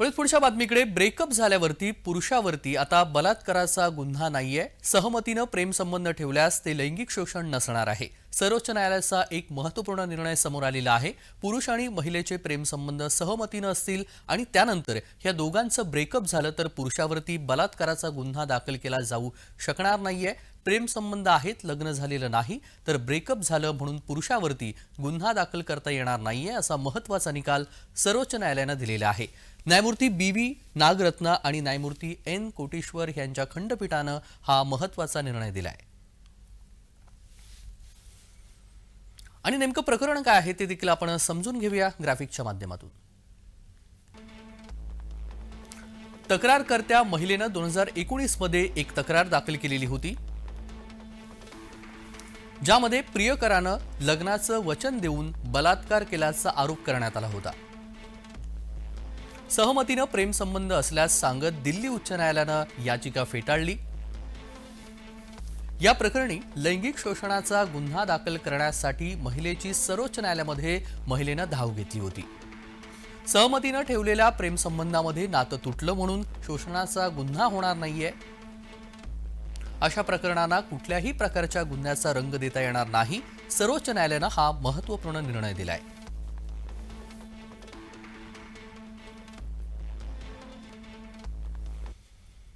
वळीत पुढच्या बातमीकडे. ब्रेकअप झाल्यावरती पुरुषावरती आता बलात्काराचा गुन्हा नाहीये. सहमतीनं प्रेमसंबंध ठेवल्यास ते लैंगिक शोषण नसणार आहे. सर्वोच्च न्यायालयाचा एक महत्त्वपूर्ण निर्णय समोर आलेला आहे. पुरुष आणि महिलेचे प्रेमसंबंध सहमतीनं असतील आणि त्यानंतर या दोघांचं ब्रेकअप झालं तर पुरुषावरती बलात्काराचा गुन्हा दाखल केला जाऊ शकणार नाहीये. प्रेमसंबंध आहेत लग्न झालेलं नाही तर ब्रेकअप झालं म्हणून पुरुषावरती गुन्हा दाखल करता येणार नाहीये असा महत्त्वाचा निकाल सर्वोच्च न्यायालयानं दिलेला आहे. न्यायमूर्ती बी व्ही नागरत्ना आणि न्यायमूर्ती एन कोटेश्वर यांच्या खंडपीठानं हा महत्त्वाचा निर्णय दिला आहे आणि नेमकं प्रकरण काय आहे ते देखील आपण समजून घेऊया ग्राफिकच्या माध्यमातून. तक्रारकर्त्या महिलेनं दोन हजार एकोणीसमध्ये एक तक्रार दाखल केलेली होती. ज्यामध्ये प्रियकरानं लग्नाचं वचन देऊन बलात्कार केल्याचा आरोप करण्यात आला होता. सहमतीनं प्रेमसंबंध असल्यास सांगत दिल्ली उच्च न्यायालयानं याचिका फेटाळली. या प्रकरणी लैंगिक शोषणाचा गुन्हा दाखल करण्यासाठी महिलेची सर्वोच्च न्यायालयामध्ये महिलेनं धाव घेतली होती. सहमतीनं ठेवलेल्या प्रेमसंबंधामध्ये नातं तुटलं म्हणून शोषणाचा गुन्हा होणार नाहीये. अशा प्रकरणांना कुठल्याही प्रकारच्या गुन्ह्याचा रंग देता येणार नाही. सर्वोच्च न्यायालयानं हा महत्त्वपूर्ण निर्णय दिलाय.